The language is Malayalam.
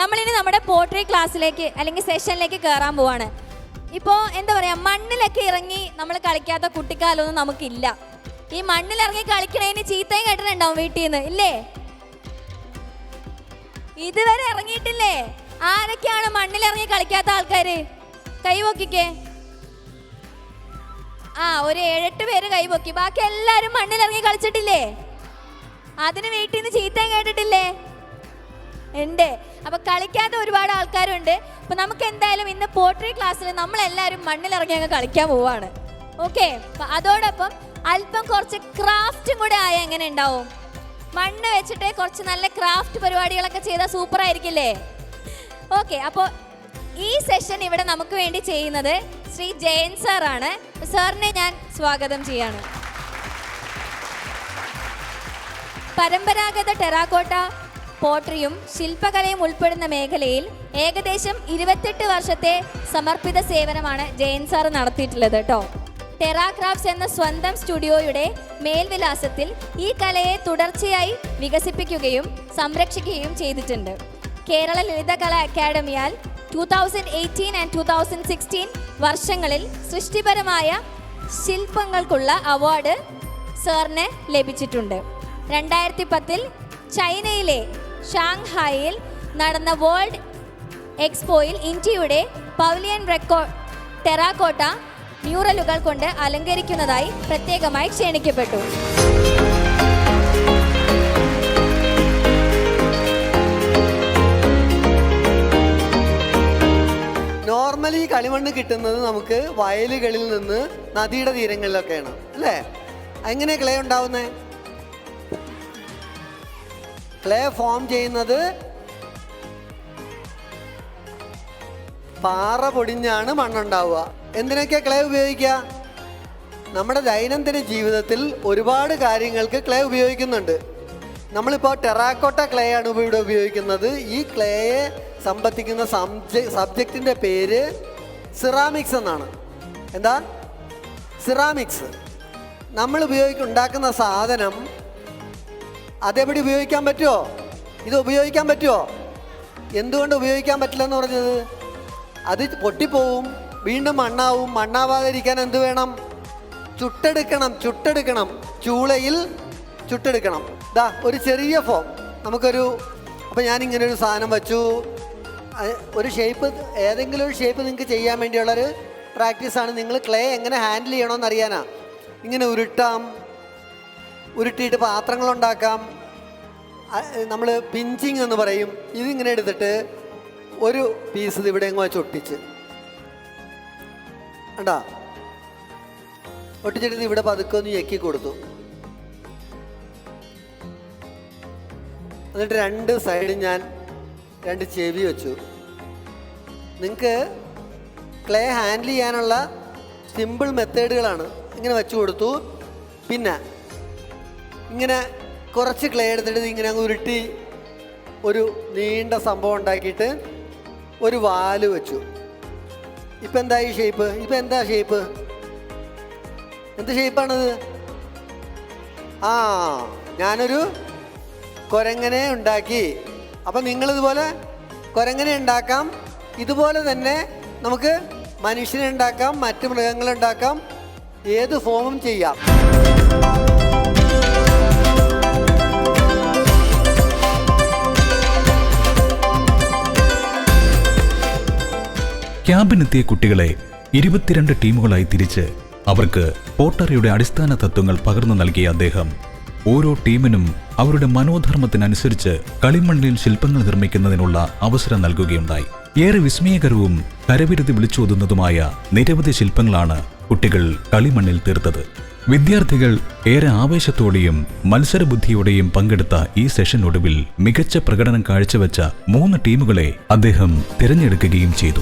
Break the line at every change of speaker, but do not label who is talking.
നമ്മളിനി നമ്മുടെ പോട്രി ക്ലാസ്സിലേക്ക് അല്ലെങ്കിൽ സെഷനിലേക്ക് കയറാൻ പോവാണ്. ഇപ്പോൾ എന്താ പറയാ മണ്ണിലൊക്കെ ഇറങ്ങി നമ്മൾ കളിക്കാത്ത കുട്ടിക്കാലമൊന്നും നമുക്കില്ല. ഈ മണ്ണിലിറങ്ങി കളിക്കണേന് ചീത്തയും കേട്ടിട്ടുണ്ടാവും വീട്ടിൽ നിന്ന് ഇല്ലേ? ഇതുവരെ ഇറങ്ങിയിട്ടില്ലേ? ആരൊക്കെയാണ് മണ്ണിലിറങ്ങി കളിക്കാത്ത ആൾക്കാര്? കൈവക്കിക്കേ ആ ഒരു ഏഴെട്ട് പേര് കൈപൊക്കി ബാക്കി എല്ലാരും മണ്ണിലിറങ്ങി കളിച്ചിട്ടില്ലേ? അതിന് വീട്ടിൽ നിന്ന് ചീത്തയും കേട്ടിട്ടില്ലേ? ഉണ്ട്. അപ്പൊ കളിക്കാത്ത ഒരുപാട് ആൾക്കാരുണ്ട്. അപ്പൊ നമുക്ക് എന്തായാലും ഇന്ന് പോട്രി ക്ലാസ്സിൽ നമ്മൾ എല്ലാവരും മണ്ണിലിറങ്ങി അങ്ങ് കളിക്കാൻ പോവാണ്. ഓക്കെ അതോടൊപ്പം അല്പം കുറച്ച് ക്രാഫ്റ്റും കൂടെ ആയ എങ്ങനെ ഉണ്ടാവും? മണ്ണ് വെച്ചിട്ട് കുറച്ച് നല്ല ക്രാഫ്റ്റ് പരിപാടികളൊക്കെ ചെയ്താൽ സൂപ്പർ ആയിരിക്കില്ലേ ഓക്കെ അപ്പോൾ ഈ സെഷൻ ഇവിടെ നമുക്ക് വേണ്ടി ചെയ്യുന്നത് ശ്രീ ജയൻ സാറാണ് സാറിനെ ഞാൻ സ്വാഗതം ചെയ്യാണ്. പരമ്പരാഗത ടെറാക്കോട്ട പോട്ടറിയും ശില്പകലയും ഉൾപ്പെടുന്ന മേഖലയിൽ ഏകദേശം ഇരുപത്തെട്ട് വർഷത്തെ സമർപ്പിത സേവനമാണ് ജയൻ സാർ നടത്തിയിട്ടുള്ളത് കേട്ടോ. ടെറാക്രാഫ്റ്റ്സ് എന്ന സ്വന്തം സ്റ്റുഡിയോയുടെ മേൽവിലാസത്തിൽ ഈ കലയെ തുടർച്ചയായി വികസിപ്പിക്കുകയും സംരക്ഷിക്കുകയും ചെയ്തിട്ടുണ്ട്. Kerala Lalithakala അക്കാദമിയാൽ two thousand eighteen and two thousand sixteen വർഷങ്ങളിൽ സൃഷ്ടിപരമായ ശില്പങ്ങൾക്കുള്ള അവാർഡ് സാറിന് ലഭിച്ചിട്ടുണ്ട്. രണ്ടായിരത്തി പത്തിൽ ചൈനയിലെ ഷാങ്ഹായിൽ നടന്ന വേൾഡ് എക്സ്പോയിൽ ഇന്ത്യയുടെ പവലിയൻ റെക്കോർഡ് ടെറാക്കോട്ട മ്യൂറലുകൾ കൊണ്ട് അലങ്കരിക്കുന്നതായി പ്രത്യേകമായി ക്ഷണിക്കപ്പെട്ടു.
നോർമലി കളിമണ്ണ് കിട്ടുന്നത് നമുക്ക് വയലുകളിൽ നിന്ന് നദിയുടെ തീരങ്ങളിലൊക്കെയാണ് അല്ലേ? എങ്ങനെ ക്ലേ ഉണ്ടാവുന്നത് ക്ലേ ഫോം ചെയ്യുന്നത് പാറ പൊടിഞ്ഞാണ് മണ്ണുണ്ടാവുക. എന്തിനൊക്കെ ക്ലേ ഉപയോഗിക്കുക? നമ്മുടെ ദൈനംദിന ജീവിതത്തിൽ ഒരുപാട് കാര്യങ്ങൾക്ക് ക്ലേ ഉപയോഗിക്കുന്നുണ്ട്. നമ്മളിപ്പോൾ ടെറാക്കോട്ട ക്ലേ ആണ് ഇവിടെ ഉപയോഗിക്കുന്നത്. ഈ ക്ലേയെ സംബന്ധിക്കുന്ന സബ്ജക്റ്റിന്റെ പേര് സിറാമിക്സ് എന്നാണ്. എന്താ? സിറാമിക്സ്. നമ്മൾ ഉപയോഗിക്കുണ്ടാക്കുന്ന സാധനം അതെവിടെ ഉപയോഗിക്കാൻ പറ്റുമോ ഇത് ഉപയോഗിക്കാൻ പറ്റുമോ എന്തുകൊണ്ട് ഉപയോഗിക്കാൻ പറ്റില്ല എന്ന് പറഞ്ഞത്? അത് പൊട്ടിപ്പോവും വീണ്ടും മണ്ണാവും മണ്ണാവാതിരിക്കാൻ എന്ത് വേണം? ചുട്ടെടുക്കണം ചുട്ടെടുക്കണം. ചൂളയിൽ ചുട്ടെടുക്കണം. ദാ ഒരു ചെറിയ ഫോം. നമുക്കൊരു അപ്പോൾ ഞാനിങ്ങനെ ഒരു സാധനം വച്ചു. ഒരു ഷേപ്പ് ഏതെങ്കിലും ഒരു ഷേപ്പ് നിങ്ങൾക്ക് ചെയ്യാൻ വേണ്ടിയുള്ളൊരു പ്രാക്ടീസാണ്. നിങ്ങൾ ക്ലേ എങ്ങനെ ഹാൻഡിൽ ചെയ്യണമെന്ന് അറിയാനാണ് ഇങ്ങനെ ഉരുട്ടാം ഉരുട്ടിയിട്ട് പാത്രങ്ങളുണ്ടാക്കാം. നമ്മൾ പിഞ്ചിങ് എന്ന് പറയും. ഇതിങ്ങനെ എടുത്തിട്ട് ഒരു പീസ് ഇവിടെ എങ്ങോ വെച്ച് ഒട്ടിച്ച്. കണ്ടാ? ഒട്ടിച്ചിട്ട് ഇവിടെ പതുക്കെ ഒന്ന് ഞെക്കി കൊടുത്തു. എന്നിട്ട് രണ്ട് സൈഡും ഞാൻ രണ്ട് ചെവി വെച്ചു. നിങ്ങൾക്ക് ക്ലേ ഹാൻഡിൽ ചെയ്യാനുള്ള സിമ്പിൾ മെത്തേഡുകളാണ് ഇങ്ങനെ വെച്ചു കൊടുത്തു. പിന്നെ ഇങ്ങനെ കുറച്ച് ക്ലേ എടുത്തിട്ട് ഇങ്ങനെ അങ്ങ് ഉരുട്ടി ഒരു നീണ്ട സംഭവം ഉണ്ടാക്കിയിട്ട് ഒരു വാൽ വെച്ചു. ഇപ്പം എന്താ ഈ ഷേപ്പ് ഇപ്പം എന്താ ഷേപ്പ് എന്ത് ഷേപ്പാണത് ആ ഞാനൊരു കുരങ്ങനെ ഉണ്ടാക്കി. അപ്പം നിങ്ങളിതുപോലെ കുരങ്ങനെ ഉണ്ടാക്കാം. ഇതുപോലെ തന്നെ നമുക്ക് മനുഷ്യനെ ഉണ്ടാക്കാം മറ്റ് മൃഗങ്ങളുണ്ടാക്കാം ഏത് ഫോമും ചെയ്യാം.
ക്യാമ്പിനെത്തിയ കുട്ടികളെ ഇരുപത്തിരണ്ട് ടീമുകളായി തിരിച്ച് അവർക്ക് പോട്ടറിയുടെ അടിസ്ഥാന തത്വങ്ങൾ പകർന്നു നൽകിയ അദ്ദേഹം. ഓരോ ടീമിനും അവരുടെ മനോധർമ്മത്തിനനുസരിച്ച് കളിമണ്ണിൽ ശില്പങ്ങൾ നിർമ്മിക്കുന്നതിനുള്ള അവസരം നൽകുകയുണ്ടായി. ഏറെ വിസ്മയകരവും കരവിരുതി വിളിച്ചോതുന്നതുമായ നിരവധി ശില്പങ്ങളാണ് കുട്ടികൾ കളിമണ്ണിൽ തീർത്തത്. വിദ്യാർത്ഥികൾ ഏറെ ആവേശത്തോടെയും മത്സരബുദ്ധിയോടെയും പങ്കെടുത്ത ഈ സെഷനൊടുവിൽ മികച്ച പ്രകടനം കാഴ്ചവെച്ച മൂന്ന് ടീമുകളെ അദ്ദേഹം തിരഞ്ഞെടുക്കുകയും ചെയ്തു.